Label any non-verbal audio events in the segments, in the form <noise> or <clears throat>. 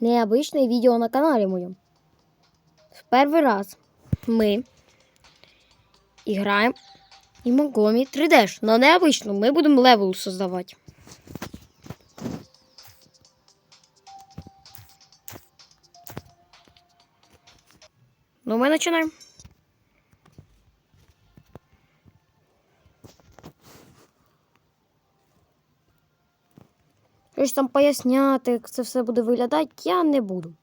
необычное видео на канале моем. В первый раз мы играем и Могоми 3D, но необычно. Мы будем левел создавать. Ну, мы начинаем. Щось там поясняти, як це все буде виглядати, я не буду.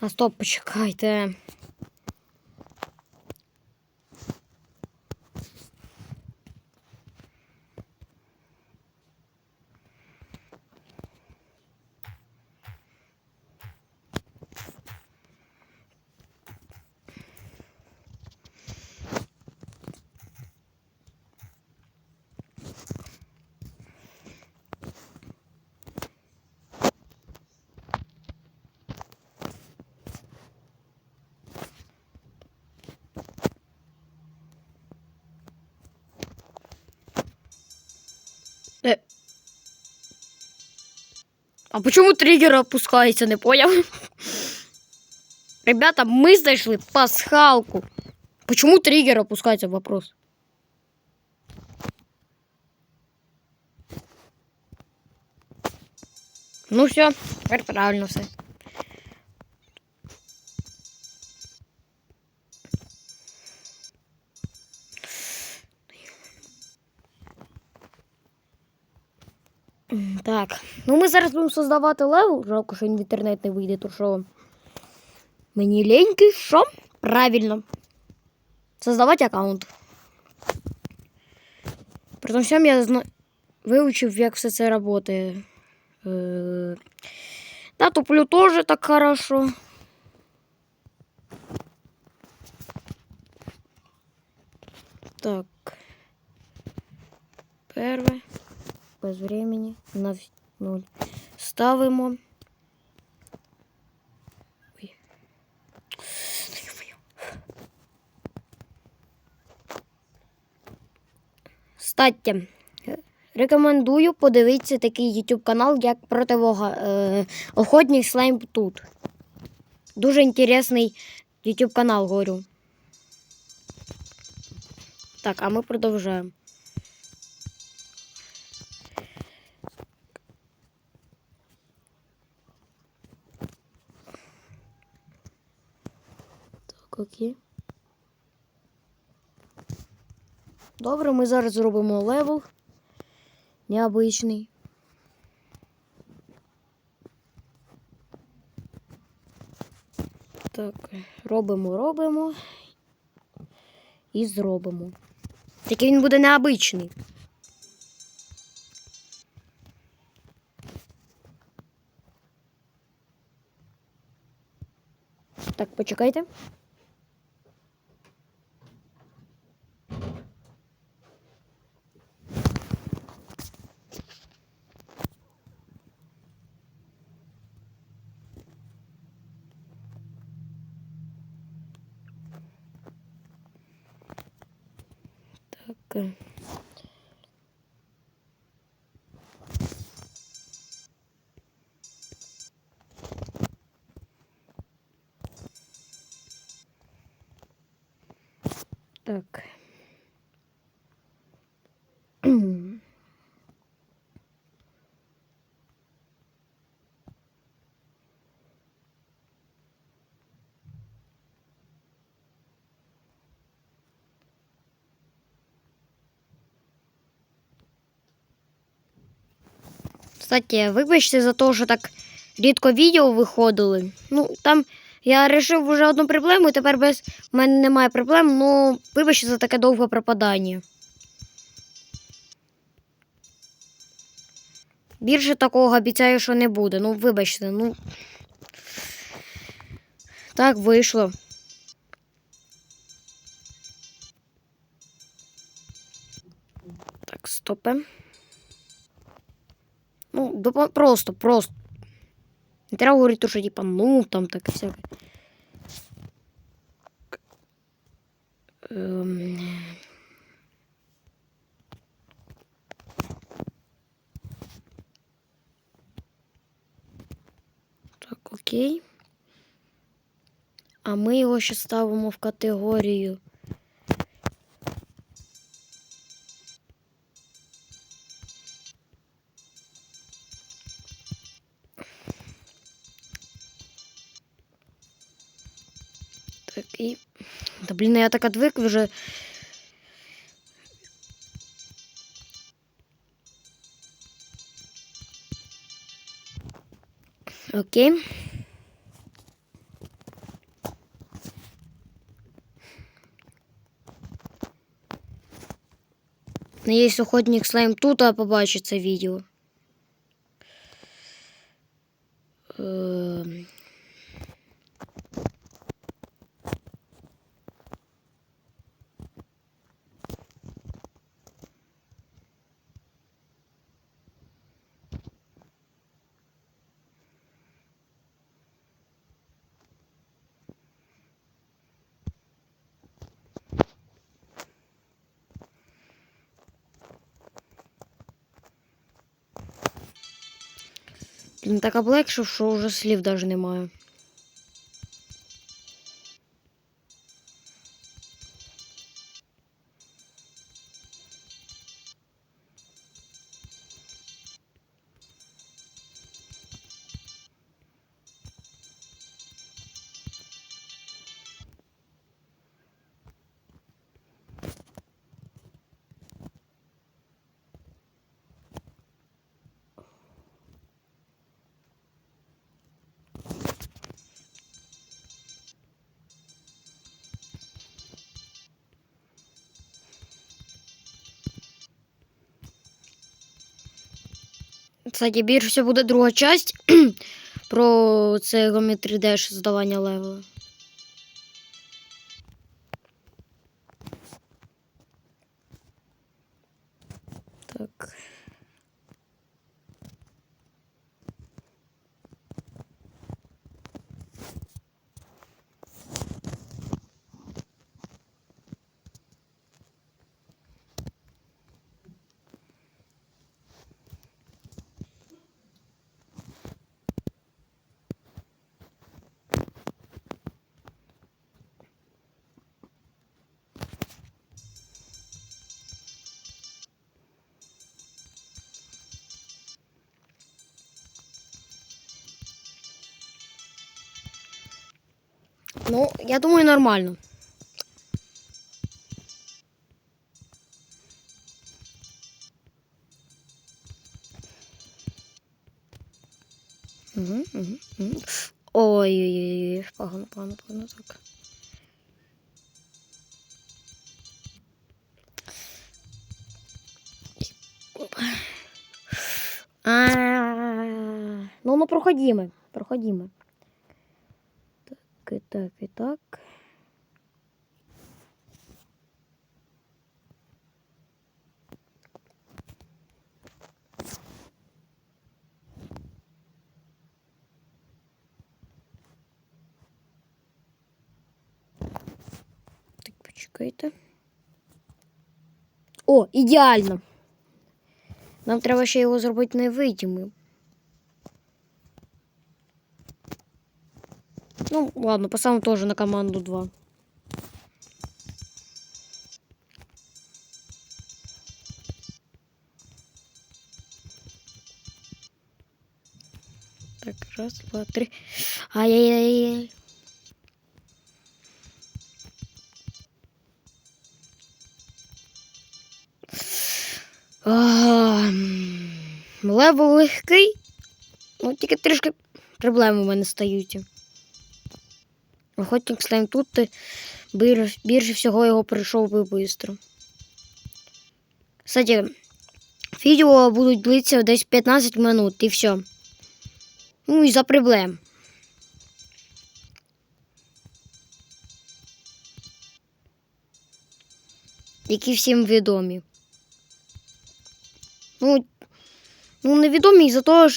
А стоп, почекайте. А почему триггер опускается, не понял? Ребята, мы знайшли пасхалку. Почему триггер опускается, вопрос? Ну все, теперь правильно все. Зараз будемо создавати левел. Жалко, що він в інтернет не вийде, то що мені ленький, що? Правильно. Создавати аккаунт. При всьому я зна... вивчив, як все це працює. Е... Да, туплю теж так хорошо. Так. Перше. Без времени. На в- нуль. Ставимо. Ой. Стаття. Рекомендую подивитися такий YouTube канал, як противога е, Охотник Слайм тут. Дуже інтересний YouTube канал, говорю. Так, а ми продовжуємо. Так. Добре, ми зараз зробимо левел. Необычний. Так, робимо, робимо і зробимо. Тільки він буде необичний. Так, почекайте. Е. Так. Кстати, вибачте за те, що так рідко відео виходили. Ну, там я вирішив вже одну проблему, і тепер без в мене немає проблем, ну вибачте за таке довге пропадання. Більше такого обіцяю, що не буде. Ну, вибачте, ну. Так вийшло. Так, стопе. Ну, просто, просто. Не треба говорити, що типа, ну, там так всяке. Ем... Так, окей. А ми його ще ставимо в категорію. блін, я так отвик вже. Окей. Надіюсь, охотник слайм тут а побачить це відео. Він так облегшив, що вже слів навіть немає. Кстати, більше все буде друга часть <clears throat> про це Geometry деш здавання левела. Так. Ну, я думаю, нормально. Угу, угу, угу. Ой-ой-ой, погано, погано, погано так. А, Ну, ну проходимо, проходимо. Так, і так, і так. Так, почекайте. О, ідеально. Нам треба ще його зробити невидимим. Ну, ладно, поставим тоже на команду 2. Так, раз, два, три. Ай-яй-яй-яй. Левел легкий. Ну, тільки трішки проблеми у мене стають. Охотник слайм тут більше, всього його прийшов би швидко. Кстати, відео будуть длитися десь 15 минут і все. Ну і за проблем. Які всім відомі. Ну, ну невідомі із-за того,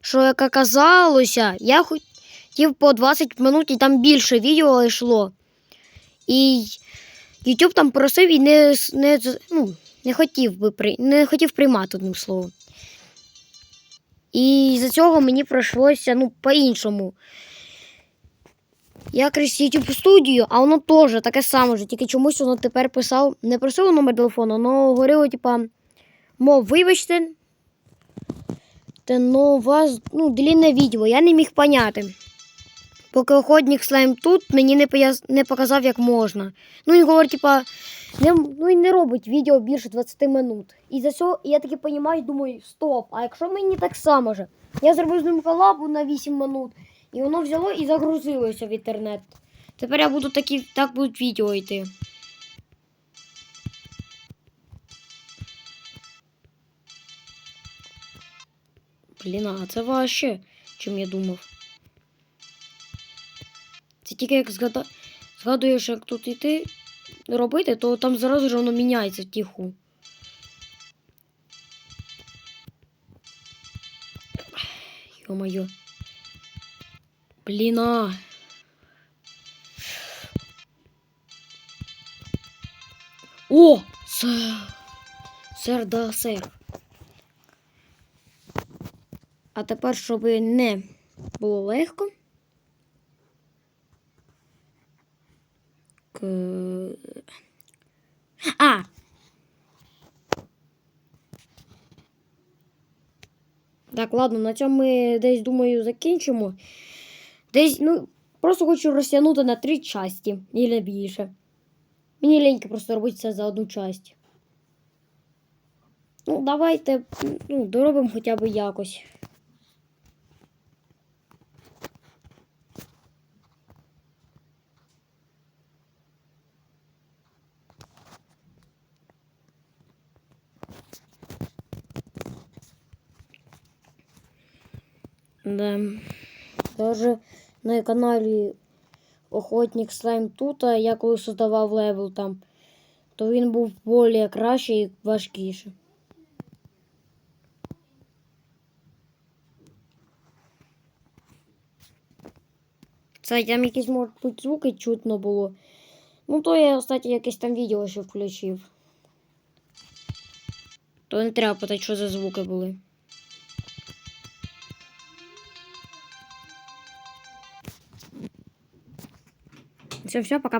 що як оказалося, я хотів по 20 минут і там більше відео йшло. І YouTube там просив і не, не, ну, не хотів би при, не хотів приймати одним словом. І за цього мені прийшлося ну, по-іншому. Я крізь YouTube студію, а воно теж таке саме ж, тільки чомусь воно тепер писав, не просило номер телефону, але говорило, типа, мов, вибачте, те, ну, у вас ну, длінне відео, я не міг поняти. Поки охотник слайм тут мені не, пояс... не показав, як можна. Ну, він говорить, типа, не, ну, і не робить відео більше 20 минут. І за цього я таки розумію, думаю, стоп, а якщо мені так само же? Я зробив з ним колабу на 8 минут, і воно взяло і загрузилося в інтернет. Тепер я буду такі, так будуть відео йти. Блін, а це важче, чим я думав. Це тільки як згада... згадуєш, як тут йти робити, то там зразу ж воно міняється втіху. Йо-моє. Блін, а. О! Сер. Сер, да, сер. А тепер, щоб не було легко. К... А! Так, ладно, на цьому ми десь, думаю, закінчимо. Десь, ну, просто хочу розтягнути на три часті, і не більше. Мені ліньки просто робити це за одну часть. Ну, давайте ну, доробимо хоча б якось. Да. Даже на каналі Охотник Слайм тут, а я коли создавав левел там, то він був більш кращий і важкіший. Це там якісь, може бути, звуки чутно було. Ну, то я, кстати, якесь там відео ще включив. То не треба питати, що за звуки були. Все, все, пока-пока.